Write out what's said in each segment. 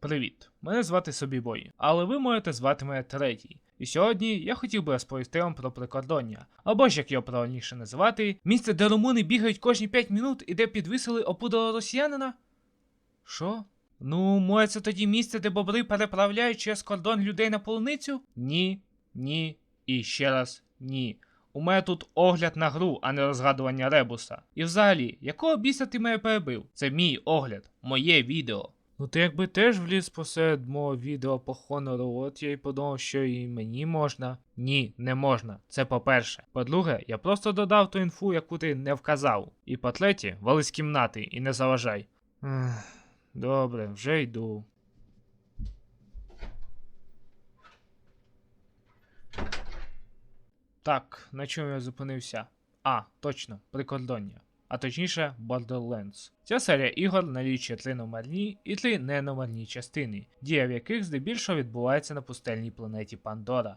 Привіт, мене звати Собібой, але ви можете звати мене третій. І сьогодні я хотів би розповісти вам про прикордоння, або ж як його правильніше називати, місце, де румуни бігають кожні 5 минут і де підвисили опудало росіянина? Що? Ну, може це тоді місце, де бобри переправляють через кордон людей на полуницю? Ні, ні і ще раз ні. У мене тут огляд на гру, а не розгадування ребуса. І взагалі, якого біса ти мене перебив? Це мій огляд, моє відео. Ну ти якби теж вліз посеред мого відео по Хонору, от я й подумав, що і мені можна. Ні, не можна. Це по-перше. По-друге, я просто додав ту інфу, яку ти не вказав. І по-третє, вали з кімнати і не заважай. Добре, вже йду. Так, на чому я зупинився? А, точно, прикордоння. А точніше, Borderlands. Ця серія ігор налічує три номерні і три неномерні частини, дія в яких здебільшого відбувається на пустельній планеті Пандора.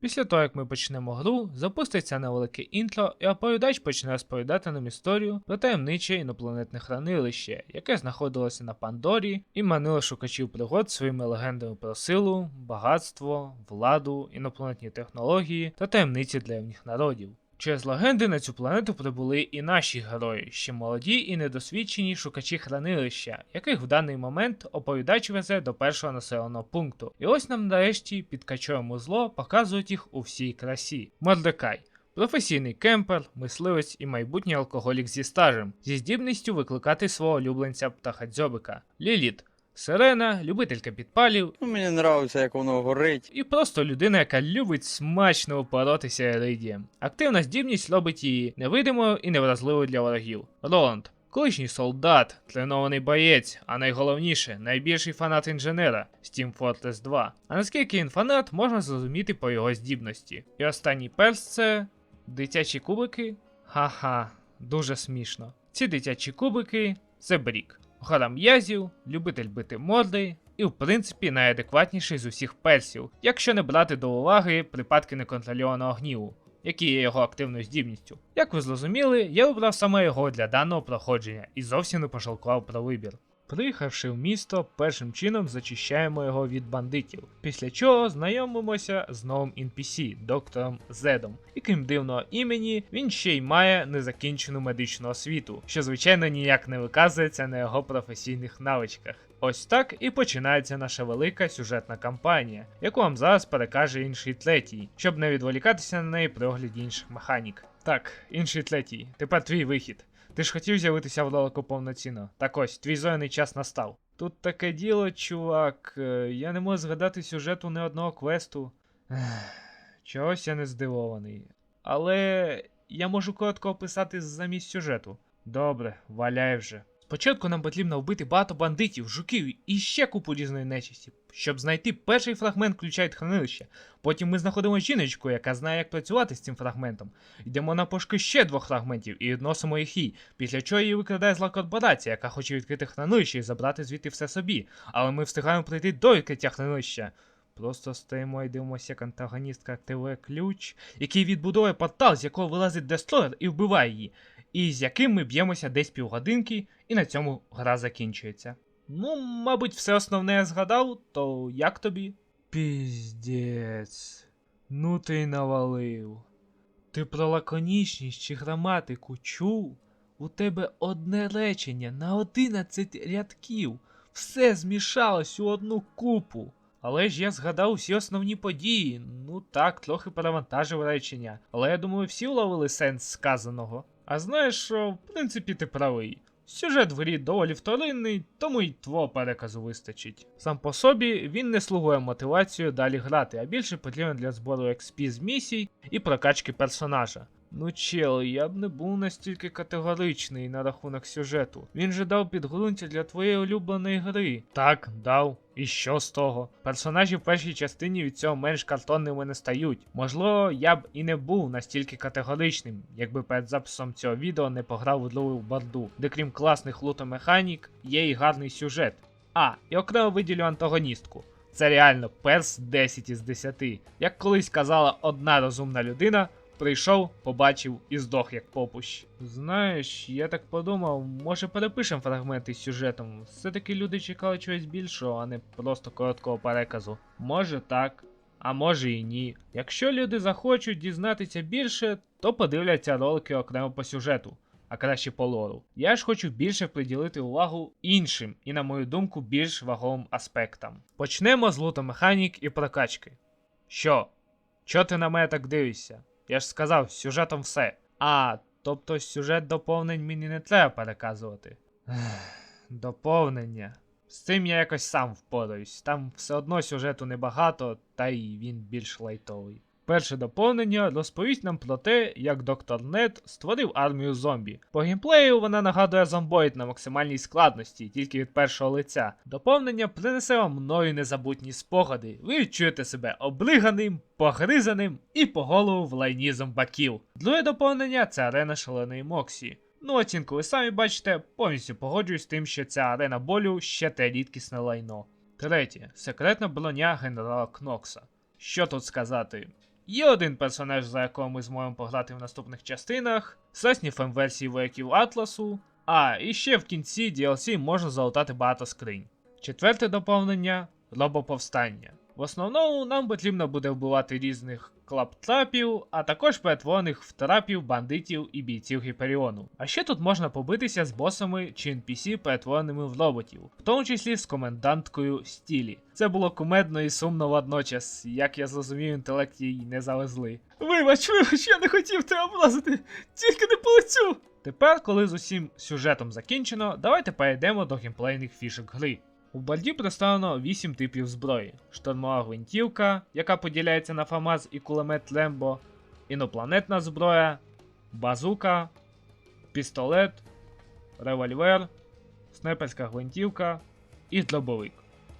Після того, як ми почнемо гру, запуститься невелике інтро, і оповідач почне розповідати нам історію про таємниче інопланетне хранилище, яке знаходилося на Пандорі і манило шукачів пригод своїми легендами про силу, багатство, владу, інопланетні технології та таємниці древніх народів. Через легенди на цю планету прибули і наші герої, ще молоді і недосвідчені шукачі хранилища, яких в даний момент оповідач везе до першого населеного пункту. І ось нам нарешті під качовим зло показують їх у всій красі. Мордекай. Професійний кемпер, мисливець і майбутній алкоголік зі стажем, зі здібністю викликати свого улюбленця птахадзьобика. Ліліт. Сирена, любителька підпалів Ну, мені подобається, як воно горить. і просто людина, яка любить смачно упоротися еридієм. Активна здібність робить її невидимою і невразливою для ворогів. Роланд. Колишній солдат, тренований боєць, а найголовніше, найбільший фанат інженера з Team Fortress 2. А наскільки він фанат, можна зрозуміти по його здібності. І останній перс це дитячі кубики. Ха-ха, дуже смішно. Ці дитячі кубики це брік. Гора м'язів, любитель бити морди, і в принципі найадекватніший з усіх персів, якщо не брати до уваги припадки неконтрольованого гніву, які є його активною здібністю. Як ви зрозуміли, я обрав саме його для даного проходження і зовсім не пожалкував про вибір. Приїхавши в місто, першим чином зачищаємо його від бандитів, після чого знайомимося з новим NPC, доктором Зедом. І крім дивного імені, він ще й має незакінчену медичну освіту, що звичайно ніяк не виказується на його професійних навичках. Ось так і починається наша велика сюжетна кампанія, яку вам зараз перекаже інший третій, щоб не відволікатися на неї при огляді інших механік. Так, інший третій, тепер твій вихід. Ти ж хотів з'явитися в ролику повноцінно. Так ось, твій зояний час настав. Тут таке діло, чувак. е, Я не можу згадати сюжету не одного квесту. Чогось я не здивований. Але я можу коротко описати замість сюжету. Добре, валяй вже. Спочатку нам потрібно вбити багато бандитів, жуків і ще купу різної нечисті, щоб знайти перший фрагмент ключа від хранилища. Потім ми знаходимо жіночку, яка знає, як працювати з цим фрагментом. Йдемо на пошуки ще двох фрагментів і відносимо їх їй, після чого її викрадає зла корпорація, яка хоче відкрити хранилище і забрати звідти все собі. Але ми встигаємо прийти до відкриття хранилища. Просто стоїмо і дивимося, як антагоністка активує ключ, який відбудовує портал, з якого вилазить дестройер і вбиває її, і з яким ми б'ємося десь півгодинки, і на цьому гра закінчується. Ну, мабуть, все основне я згадав, то як тобі? Піздець. Ну ти й навалив. Ти про лаконічність чи граматику чув? У тебе одне речення на 11 рядків. Все змішалось у одну купу. Але ж я згадав всі основні події. Ну так, трохи перевантажив речення. Але я думаю, всі вловили сенс сказаного. А знаєш що, в принципі, ти правий. Сюжет в грі доволі вторинний, тому й твого переказу вистачить. Сам по собі він не слугує мотивацією далі грати, а більше потрібен для збору XP з місій і прокачки персонажа. Ну чел, я б не був настільки категоричний на рахунок сюжету. Він же дав підґрунтя для твоєї улюбленої гри. Так, дав. І що з того? Персонажі в першій частині від цього менш картонними не стають. Можливо, я б і не був настільки категоричним, якби перед записом цього відео не пограв у другу борду, де крім класних лутомеханік, є і гарний сюжет. А, і окремо виділю антагоністку. Це реально перс 10 із 10. Як колись казала одна розумна людина, прийшов, побачив і здох як попущ. Знаєш, я так подумав, може перепишемо фрагменти з сюжетом. Все-таки люди чекали чогось більшого, а не просто короткого переказу. Може так, а може і ні. Якщо люди захочуть дізнатися більше, то подивляться ролики окремо по сюжету, а краще по лору. Я ж хочу більше приділити увагу іншим і, на мою думку, більш ваговим аспектам. Почнемо з лутомеханік і прокачки. Що? Чо ти на мене так дивишся? Я ж сказав, сюжетом все. А, тобто сюжет доповнень мені не треба переказувати. Доповнення. З цим я якось сам впораюсь. Там все одно сюжету небагато, та й він більш лайтовий. Перше доповнення розповість нам про те, як доктор Нет створив армію зомбі. По геймплею вона нагадує зомбоїд на максимальній складності, тільки від першого лиця. Доповнення принесе вам мною незабутні спогади. Ви відчуєте себе облиганим, погризаним і по голову в лайні зомбаків. Друге доповнення це арена шаленої Моксі. Ну, оцінку ви самі бачите, повністю погоджуюсь з тим, що ця арена болю ще те рідкісне лайно. Третє секретна броня генерала Кнокса. Що тут сказати? Є один персонаж, за якого ми зможемо пограти в наступних частинах, сесні фем-версії вояків Атласу, а і ще в кінці DLC можна залутати багато скринь. Четверте доповнення робоповстання. В основному нам потрібно буде вбивати різних клаптрапів, а також перетворених в трапів, бандитів і бійців Гіперіону. А ще тут можна побитися з босами чи NPC, перетвореними в роботів, в тому числі з коменданткою Стілі. Це було кумедно і сумно водночас, як я зрозумів, інтелект їй не завезли. Вибач, вибач, я не хотів тебе образити, тільки не полетю. Тепер, коли з усім сюжетом закінчено, давайте перейдемо до геймплейних фішок гри. У бальді представлено 8 типів зброї: штурмова гвинтівка, яка поділяється на ФАМАЗ і кулемет Лембо, інопланетна зброя, базука, пістолет, револьвер, снайперська гвинтівка і дробовик.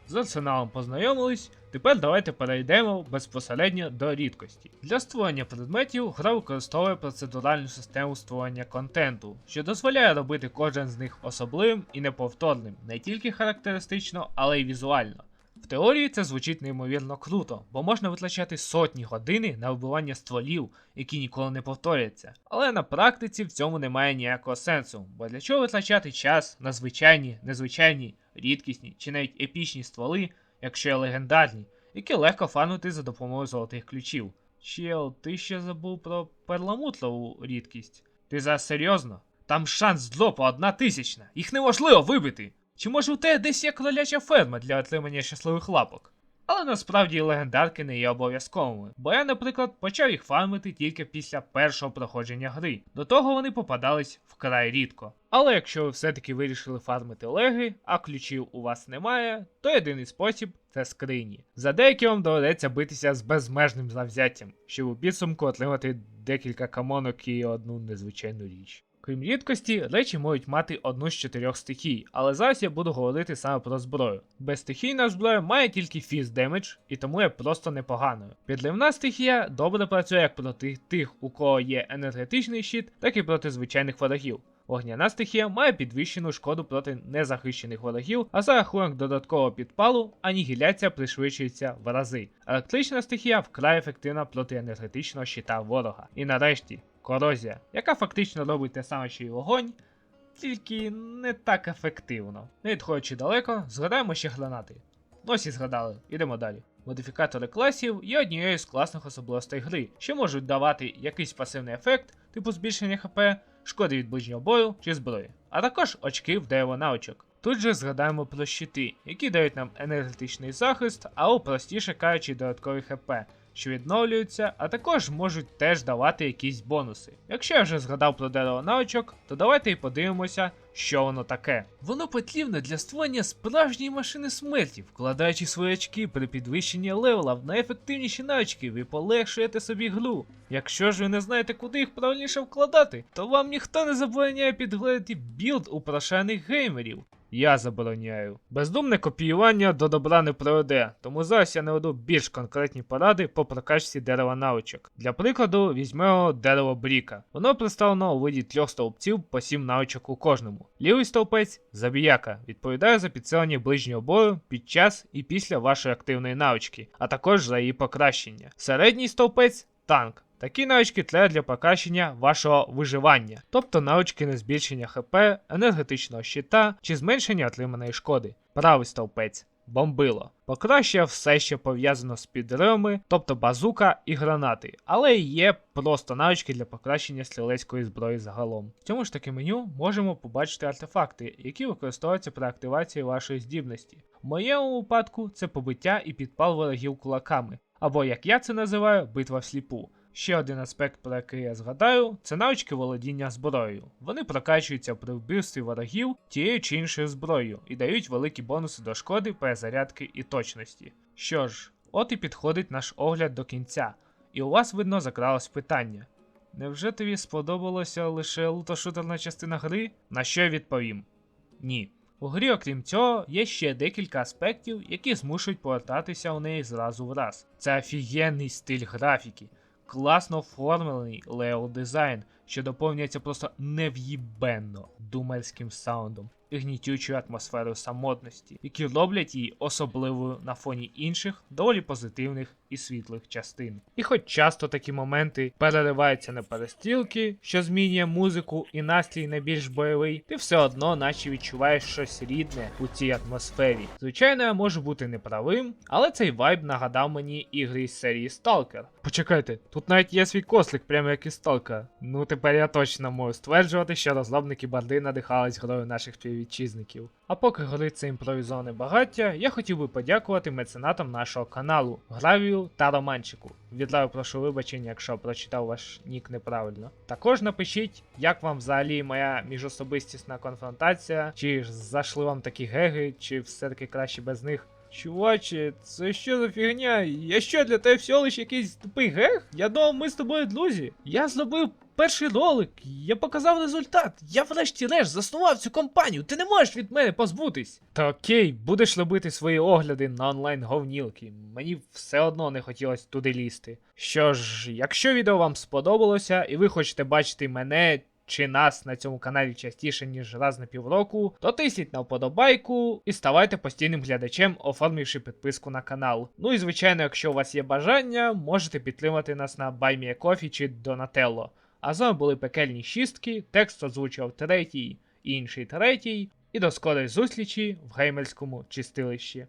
З арсеналом познайомились, тепер давайте перейдемо безпосередньо до рідкості. Для створення предметів гра використовує процедуральну систему створення контенту, що дозволяє робити кожен з них особливим і неповторним, не тільки характеристично, але й візуально. В теорії це звучить неймовірно круто, бо можна витрачати сотні години на вбивання стволів, які ніколи не повторяться. Але на практиці в цьому немає ніякого сенсу, бо для чого витрачати час на звичайні, незвичайні, рідкісні чи навіть епічні стволи, якщо є легендарні, які легко фанути за допомогою золотих ключів. Чел, ти ще забув про перламутрову рідкість. Ти зараз серйозно? Там шанс дропу одна тисячна, їх неможливо вибити. Чи може у тебе десь є кроляча ферма для отримання щасливих лапок? Але насправді легендарки не є обов'язковими, бо я, наприклад, почав їх фармити тільки після першого проходження гри. До того вони попадались вкрай рідко. Але якщо ви все-таки вирішили фармити леги, а ключів у вас немає, то єдиний спосіб це скрині. За деякі вам доведеться битися з безмежним завзяттям, щоб у підсумку отримати декілька камонок і одну незвичайну річ. Крім рідкості, речі можуть мати одну з чотирьох стихій, але зараз я буду говорити саме про зброю. Безстихійна зброя має тільки фіз демедж, і тому є просто непоганою. Підливна стихія добре працює як проти тих, у кого є енергетичний щит, так і проти звичайних ворогів. Вогняна стихія має підвищену шкоду проти незахищених ворогів, а за рахунок додаткового підпалу анігіляція пришвидшується в рази. Електрична стихія вкрай ефективна проти енергетичного щита ворога. І нарешті корозія, яка фактично робить те саме, що й вогонь, тільки не так ефективно. Не відходячи далеко, згадаємо ще гранати. Ну ось і згадали, ідемо далі. Модифікатори класів є однією з класних особливостей гри, що можуть давати якийсь пасивний ефект, типу збільшення ХП, шкоди від ближнього бою чи зброї, а також очки в дерево навичок. Тут же згадаємо про щити, які дають нам енергетичний захист, або простіше кажучи, додаткові ХП, що відновлюються, а також можуть теж давати якісь бонуси. Якщо я вже згадав про дерево навичок, то давайте і подивимося, що воно таке. Воно потрібне для створення справжньої машини смерті, вкладаючи свої очки при підвищенні левела в найефективніші навички, ви полегшуєте собі гру. Якщо ж ви не знаєте, куди їх правильніше вкладати, то вам ніхто не забороняє підгледати білд у прошених геймерів. Я забороняю. Бездумне копіювання до добра не приведе, тому зараз я наведу більш конкретні поради по прокачці дерева навичок. Для прикладу, візьмемо дерево Бріка. Воно представлено у виді трьох стовпців по 7 навичок у кожному. Лівий стовпець забіяка, відповідає за підсилення ближнього бою під час і після вашої активної навички, а також за її покращення. Середній стовпець танк. Такі навички треба для покращення вашого виживання, тобто навички на збільшення ХП, енергетичного щита чи зменшення отриманої шкоди. Правий стовпець. Бомбило. Покращення все ще пов'язано з підривами, тобто базука і гранати, але є просто навички для покращення стрілецької зброї загалом. В цьому ж таки меню можемо побачити артефакти, які використовуються при активації вашої здібності. В моєму випадку це побиття і підпал ворогів кулаками, або як я це називаю, битва всліпу. Ще один аспект, про який я згадаю, це навички володіння зброєю. Вони прокачуються при вбивстві ворогів тією чи іншою зброєю і дають великі бонуси до шкоди, перезарядки і точності. Що ж, от і підходить наш огляд до кінця, і у вас видно закралось питання. Невже тобі сподобалося лише лутошутерна частина гри? На що я відповім? Ні. У грі, окрім цього, є ще декілька аспектів, які змушують повертатися у неї зразу в раз. Це офігенний стиль графіки, класно оформлений лео дизайн, що доповнюється просто нев'їбенно думерським саундом і гнітючою атмосферою самотності, які роблять її особливою на фоні інших доволі позитивних і світлих частин. І хоч часто такі моменти перериваються на перестрілки, що змінює музику і настрій на більш бойовий, ти все одно наче відчуваєш щось рідне у цій атмосфері. Звичайно, я можу бути неправим, але цей вайб нагадав мені ігри із серії Stalker. Почекайте, тут навіть є свій кослик, прямо як і Stalker. Ну тепер я точно можу стверджувати, що розробники барди надихались грою наших співвітчизників. А поки горить це імпровізоване багаття, я хотів би подякувати меценатам нашого каналу Гравію та Романчику. Відразу прошу вибачення, якщо прочитав ваш нік неправильно. Також напишіть, як вам взагалі моя міжособистісна конфронтація, чи ж зайшли вам такі геги, чи все-таки краще без них. Чуваче, це що за фігня? Я що для тебе всього лиш якийсь тупий гег? Я думав, ми з тобою друзі. Я зробив перший ролик, я показав результат. Я врешті-решт заснував цю компанію. Ти не можеш від мене позбутись. Та окей, будеш робити свої огляди на онлайн говнілки. Мені все одно не хотілося туди лізти. Що ж, якщо відео вам сподобалося і ви хочете бачити мене чи нас на цьому каналі частіше, ніж раз на півроку, то тисніть на вподобайку і ставайте постійним глядачем, оформивши підписку на канал. Ну і звичайно, якщо у вас є бажання, можете підтримати нас на BuyMeACoffee чи Donatello. А з вами були пекельні шістки, текст озвучував третій інший третій. І до скорої зустрічі в геймерському чистилищі.